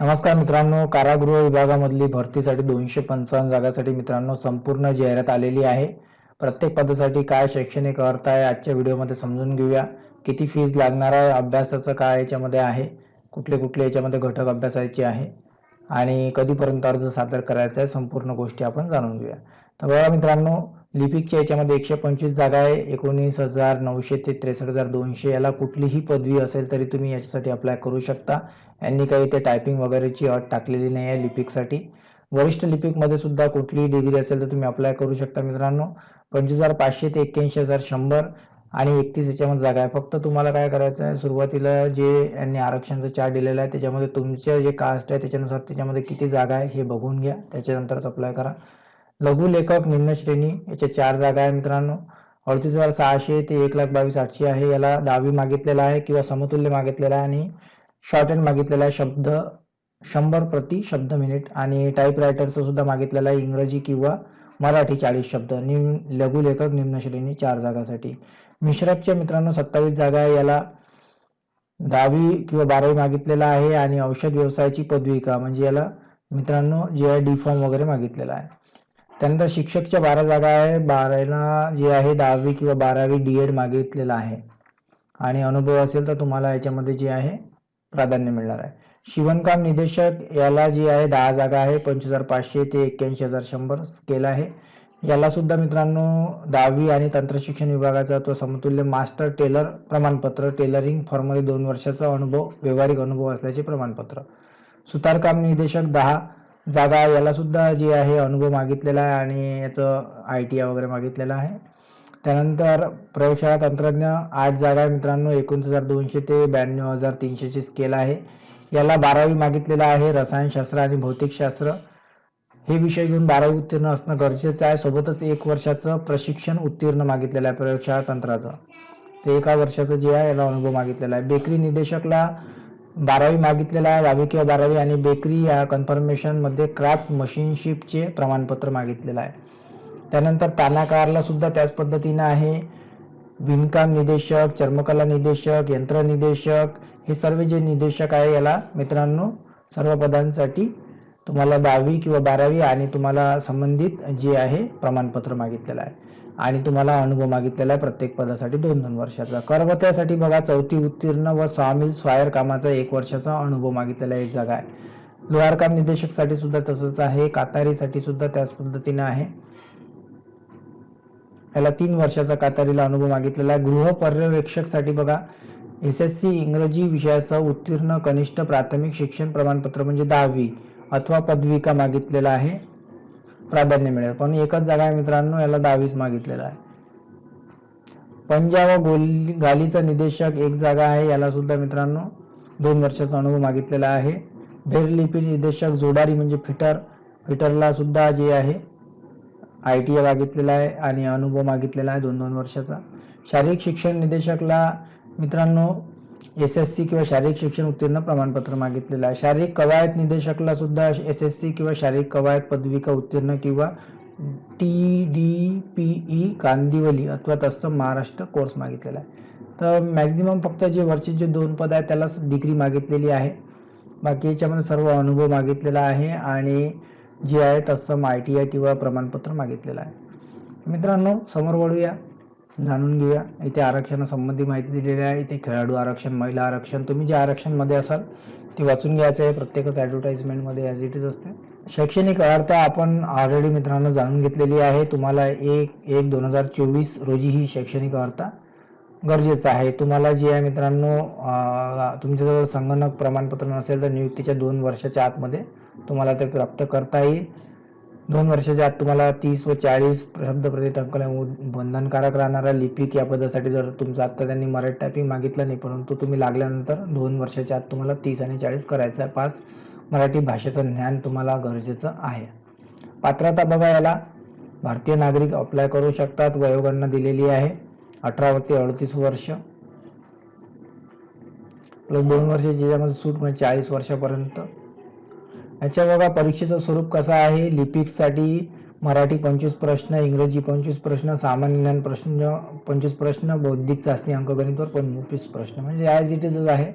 नमस्कार मित्रांनो कारागृह विभागामधली भरतीसाठी दोनशे पंचावन्न जागासाठी मित्रांनो संपूर्ण जाहिरात आलेली आहे. प्रत्येक पदासाठी काय शैक्षणिक अर्थ आहे आजच्या व्हिडिओमध्ये समजून घेऊया. किती फीज लागणार आहे अभ्यासाचं काय याच्यामध्ये आहे कुठले कुठले याच्यामध्ये घटक अभ्यासायचे आहे आणि कधीपर्यंत अर्ज सादर करायचा आहे संपूर्ण गोष्टी आपण जाणून घेऊया. तर बघा मित्रांनो लिपिकच्या याच्यामध्ये एकशे पंचवीस जागा आहे एकोणीस हजार नऊशे ते त्रेसष्ट हजार दोनशे. याला कुठलीही पदवी असेल तरी तुम्ही याच्यासाठी अप्लाय करू शकता. यांनी काही ते टायपिंग वगैरेची अट टाकलेली नाही आहे लिपिकसाठी. वरिष्ठ लिपिकमध्ये सुद्धा कुठलीही डिग्री असेल तर तुम्ही अप्लाय करू शकता मित्रांनो. पंचवीस हजार पाचशे ते एक्क्याऐंशी हजार शंभर आणि एकतीस याच्यामध्ये जागा आहे. फक्त तुम्हाला काय करायचं आहे सुरुवातीला जे यांनी आरक्षणचं चार्ट दिलेलं आहे त्याच्यामध्ये तुमचे जे कास्ट आहे त्याच्यानुसार त्याच्यामध्ये किती जागा आहे हे बघून घ्या. त्याच्यानंतरच अप्लाय करा. लघुलेखक निम्न श्रेणी याच्या चार जागा आहे मित्रांनो. अडतीस हजार सहाशे ते एक लाख बावीस आठशे आहे. याला दहावी मागितलेला आहे किंवा समतुल्य मागितलेला आहे आणि शॉर्ट हँड मागितलेला आहे. शब्द शंभर प्रति शब्द मिनिट आणि टाईप रायटरचं सुद्धा मागितलेलं आहे इंग्रजी किंवा मराठी चाळीस शब्द. निम लघुलेखक निम्न श्रेणी चार जागासाठी. मिश्रकच्या मित्रांनो सत्तावीस जागा आहे. याला दहावी किंवा बारावी मागितलेला आहे आणि औषध व्यवसायाची पदविका. म्हणजे याला मित्रांनो जे आहे डी फॉर्म वगैरे मागितलेला आहे. त्यानंतर शिक्षकच्या बारा जागा आहे. बाराला जे आहे दहावी किंवा बारावी डी एड मागितलेला आहे. आणि अनुभव असेल तर तुम्हाला याच्यामध्ये जे आहे प्राधान्य मिळणार आहे. शिवणकाम निदेशक याला जी आहे दहा जागा आहे. पंचवीस हजार पाचशे ते एक्क्याऐंशी हजार शंभर स्केल आहे. याला सुद्धा मित्रांनो दहावी आणि तंत्रशिक्षण विभागाचा तो समतुल्य मास्टर टेलर प्रमाणपत्र टेलरिंग फॉर्ममध्ये दोन वर्षाचा अनुभव व्यावहारिक अनुभव असल्याचे प्रमाणपत्र. सुतारकाम निदेशक दहा जागा याला सुद्धा जे आहे अनुभव मागितलेला आहे आणि याचं आय टी आय वगैरे मागितलेलं आहे. त्यानंतर प्रयोगशाळा तंत्रज्ञ आठ जागा आहे मित्रांनो एकोणीस हजार दोनशे ते ब्याण्णव हजार तीनशेची स्केल आहे. याला बारावी मागितलेला आहे रसायनशास्त्र आणि भौतिकशास्त्र हे विषय घेऊन बारावी उत्तीर्ण असणं गरजेचं आहे. सोबतच एक वर्षाचं प्रशिक्षण उत्तीर्ण मागितलेलं आहे प्रयोगशाळा तंत्राचं. ते एका वर्षाचं जे आहे याला अनुभव मागितलेला आहे. बेकरी निदेशकला बारावी मागितलेला आहे दहावी किंवा बारावी आणि बेकरी या कन्फर्मेशनमध्ये क्राफ्ट मशीनशिपचे प्रमाणपत्र मागितलेलं आहे. त्यानंतर तानाकारला सुद्धा त्याच पद्धतीनं आहे. विणकाम निदेशक चर्मकला निदेशक यंत्र निदेशक हे सर्व जे निदेशक आहे याला मित्रांनो सर्व पदांसाठी तुम्हाला दहावी किंवा बारावी आणि तुम्हाला संबंधित जे आहे प्रमाणपत्र मागितलेलं आहे. आणि तुम्हाला अनुभव मागितलेला आहे प्रत्येक पदासाठी दोन दोन वर्षाचा. करवत्यासाठी बघा चौथी उत्तीर्ण व स्वामील स्वायर कामाचा एक वर्षाचा अनुभव मागितलेला एक जागा आहे. लोहारकाम निदेशकसाठी सुद्धा तसंच आहे. कातारीसाठी सुद्धा त्याच पद्धतीने आहे. याला तीन वर्षाचा कातारीला अनुभव मागितलेला आहे. गृह पर्यवेक्षकसाठी बघा एस एस सी इंग्रजी विषयासह उत्तीर्ण कनिष्ठ प्राथमिक शिक्षण प्रमाणपत्र म्हणजे दहावी अथवा पदविका मागितलेला आहे. प्राधान्य मिळेल. पण एकच जागा आहे मित्रांनो याला दहावीस मागितलेला आहे. पंजा व गोली गालीचा निदेशक एक जागा आहे याला सुद्धा मित्रांनो दोन वर्षाचा अनुभव मागितलेला आहे. भेरलिपी निदेशक जोडारी म्हणजे फिटर फिटरला सुद्धा जे आहे आय टी ए मागितलेला आहे आणि अनुभव मागितलेला आहे दोन दोन वर्षाचा. शारीरिक शिक्षण निदेशकला मित्रांनो एस एस सी किंवा शारीरिक शिक्षण उत्तीर्ण प्रमाणपत्र मागितलेलं आहे. शारीरिक कवायत निदेशकला सुद्धा एस एस सी किंवा शारीरिक कवायत पदविका उत्तीर्ण किंवा T D P E Kandivali अथवा तत्सम महाराष्ट्र कोर्स मागितलेला आहे. तर मॅक्झिमम फक्त जे वरचे जे दोन पद आहेत त्यालाच डिग्री मागितलेली आहे. बाकी याच्यामध्ये सर्व अनुभव मागितलेला आहे आणि जे आहे तत्सम आय टी आय किंवा प्रमाणपत्र मागितलेलं आहे. मित्रांनो समोर वळूया. जाणून घेऊया. इथे आरक्षणासंबंधी माहिती दिलेली आहे. इथे खेळाडू आरक्षण महिला आरक्षण तुम्ही जे आरक्षणमध्ये असाल ते वाचून घ्यायचं आहे. प्रत्येकच ॲडव्हर्टाईजमेंटमध्ये ॲज इट इज असते. शैक्षणिक अर्थ आपण ऑलरेडी मित्रांनो जाणून घेतलेली आहे. तुम्हाला एक एक दोन हजार चोवीस रोजी ही शैक्षणिक अर्थ गरजेचं आहे. तुम्हाला जे आहे मित्रांनो तुमच्याजवळ संगणक प्रमाणपत्र नसेल तर नियुक्तीच्या दोन वर्षाच्या आतमध्ये तुम्हाला ते प्राप्त करता येईल. दोन वर्षाच्या आत तुम्हाला तीस व चाळीस शब्द प्रति बंधनकारक राहणारा लिपिक या पदासाठी जर तुमचं आत्ता त्यांनी मराठी टायपिंग मागितलं नाही परंतु तुम्ही लागल्यानंतर दोन वर्षाच्या आत तुम्हाला तीस आणि चाळीस करायचं आहे. पाच मराठी भाषेचं ज्ञान तुम्हाला गरजेचं आहे. पात्रता बघा याला. भारतीय नागरिक अप्लाय करू शकतात वयोगणना दिलेली आहे. अठरा ते अडतीस वर्ष. प्लस दोन वर्ष ज्याच्यामध्ये सूट म्हणजे चाळीस वर्षापर्यंत. अच्छा बघा परीक्षेचं स्वरूप कसं आहे? लिपिकसाठी मराठी पंचवीस प्रश्न इंग्रजी पंचवीस प्रश्न सामान्य ज्ञान प्रश्न पंचवीस प्रश्न बौद्धिक चाचणी अंकगणितवर पंचवीस प्रश्न. म्हणजे ॲज इट इजच आहे.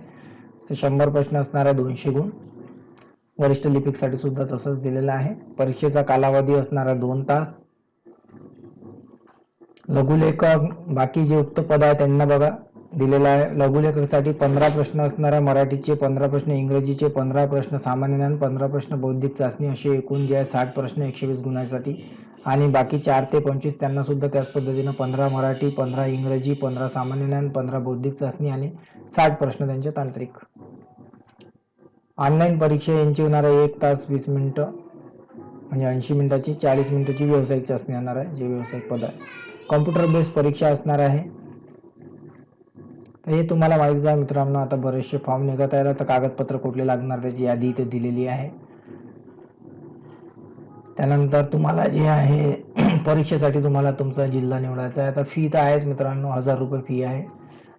ते शंभर प्रश्न असणार आहे दोनशे गुण. वरिष्ठ लिपिकसाठी सुद्धा तसंच दिलेलं आहे. परीक्षेचा कालावधी असणारा दोन तास. लघुलेखक बाकी जे उक्त पद आहे त्यांना बघा. दिलेला आहे. लघुलेखकासाठी पंधरा प्रश्न असणारा मराठीचे पंधरा प्रश्न इंग्रजीचे पंधरा प्रश्न सामान्य ज्ञान पंधरा प्रश्न बौद्धिक चाचणी असे एकूण जे आहे साठ प्रश्न एकशे वीस गुणांसाठी. आणि बाकी चार ते पंचवीस त्यांना सुद्धा त्याच पद्धतीनं पंधरा मराठी पंधरा इंग्रजी पंधरा सामान्य ज्ञान पंधरा बौद्धिक चाचणी आणि साठ प्रश्न त्यांचे तांत्रिक. ऑनलाईन परीक्षा यांची होणार आहे एक तास वीस मिनिटं. म्हणजे ऐंशी मिनिटाची चाळीस मिनिटाची व्यावसायिक चाचणी होणार आहे जे व्यावसायिक पद आहे. कॉम्प्युटर बेस्ड परीक्षा असणार आहे. तर हे तुम्हाला माहीत आहे मित्रांनो आता बरेचसे फॉर्म निघत आहे तर कागदपत्र कुठले लागणार त्याची यादी इथे दिलेली आहे. त्यानंतर तुम्हाला जे आहे परीक्षेसाठी तुम्हाला तुमचा जिल्हा निवडायचा आहे. आता फी तर आहेच मित्रांनो हजार रुपये फी आहे.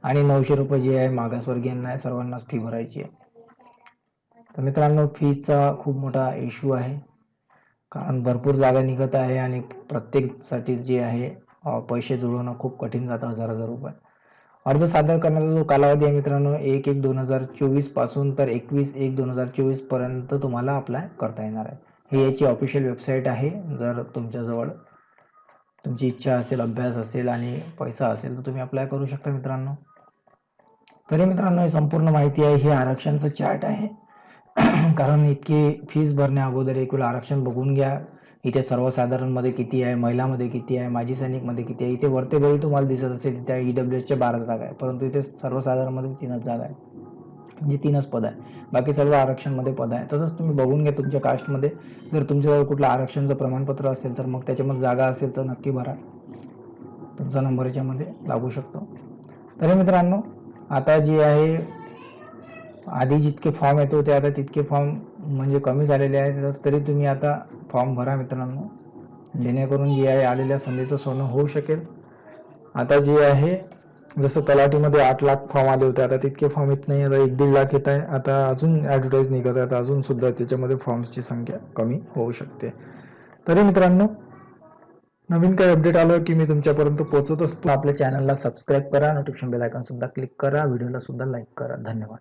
आणि नऊशे रुपये जे आहे मागासवर्गीयांना आहे सर्वांनाच फी भरायची आहे. तर मित्रांनो फीचा खूप मोठा इश्यू आहे. कारण भरपूर जागा निघत आहे आणि प्रत्येकसाठी जे आहे पैसे जुळवणं खूप कठीण जातं हजार हजार रुपये. अर्ज सादर करण्याचा जो कालावधी आहे मित्रांनो एक एक दोन हजार चोवीसपासून तर एकवीस एक दोन हजार चोवीसपर्यंत तुम्हाला अप्लाय करता येणार आहे. ही याची ऑफिशियल वेबसाईट आहे जर तुमच्याजवळ तुमची इच्छा असेल अभ्यास असेल आणि पैसा असेल तर तुम्ही अप्लाय करू शकता मित्रांनो. तरी मित्रांनो ही संपूर्ण माहिती आहे हे आरक्षणचं चार्ट आहे. कारण इतकी फीज भरण्या अगोदर एक वेळ आरक्षण बघून घ्या. इथे सर्वसाधारणमध्ये किती आहे महिलामध्ये किती आहे माजी सैनिकमध्ये किती आहे इथे वरतेबळी तुम्हाला दिसत असेल त्या ई डब्ल्यू एसच्या बारा जागा आहे परंतु इथे सर्वसाधारणमध्ये तीनच जागा आहे म्हणजे तीनच पद आहे बाकी सर्व आरक्षणमध्ये पद आहे तसंच तुम्ही बघून घ्या तुमच्या कास्टमध्ये. जर तुमच्याजवळ कुठलं आरक्षणचं प्रमाणपत्र असेल तर मग त्याच्यामध्ये जागा असेल तर नक्की भरा. तुमचा नंबर याच्यामध्ये लागू शकतो. तरी मित्रांनो आता जी आहे आधी जितके फॉर्म येतो ते आता तितके फॉर्म म्हणजे कमी झालेले आहे तर तरी तुम्ही आता फॉर्म भरा मित्रांनो. जेणेकरून जे आहे आलेल्या संधीचं सोनं होऊ शकेल. आता जे आहे जसं तलाठीमध्ये आठ लाख फॉर्म आले होते आता तितके फॉर्म येत नाही आता एक दीड लाख येत आहे. आता अजून ॲडव्हर्टाईज निघत आहे अजून सुद्धा त्याच्यामध्ये फॉर्म्सची संख्या कमी होऊ शकते. तरी मित्रांनो नवीन काही अपडेट आलं की मी तुमच्यापर्यंत पोहोचत असतो. आपल्या चॅनलला सबस्क्राईब करा नोटिफिकेशन बेल आयकॉन सुद्धा क्लिक करा व्हिडिओला सुद्धा लाईक करा. धन्यवाद.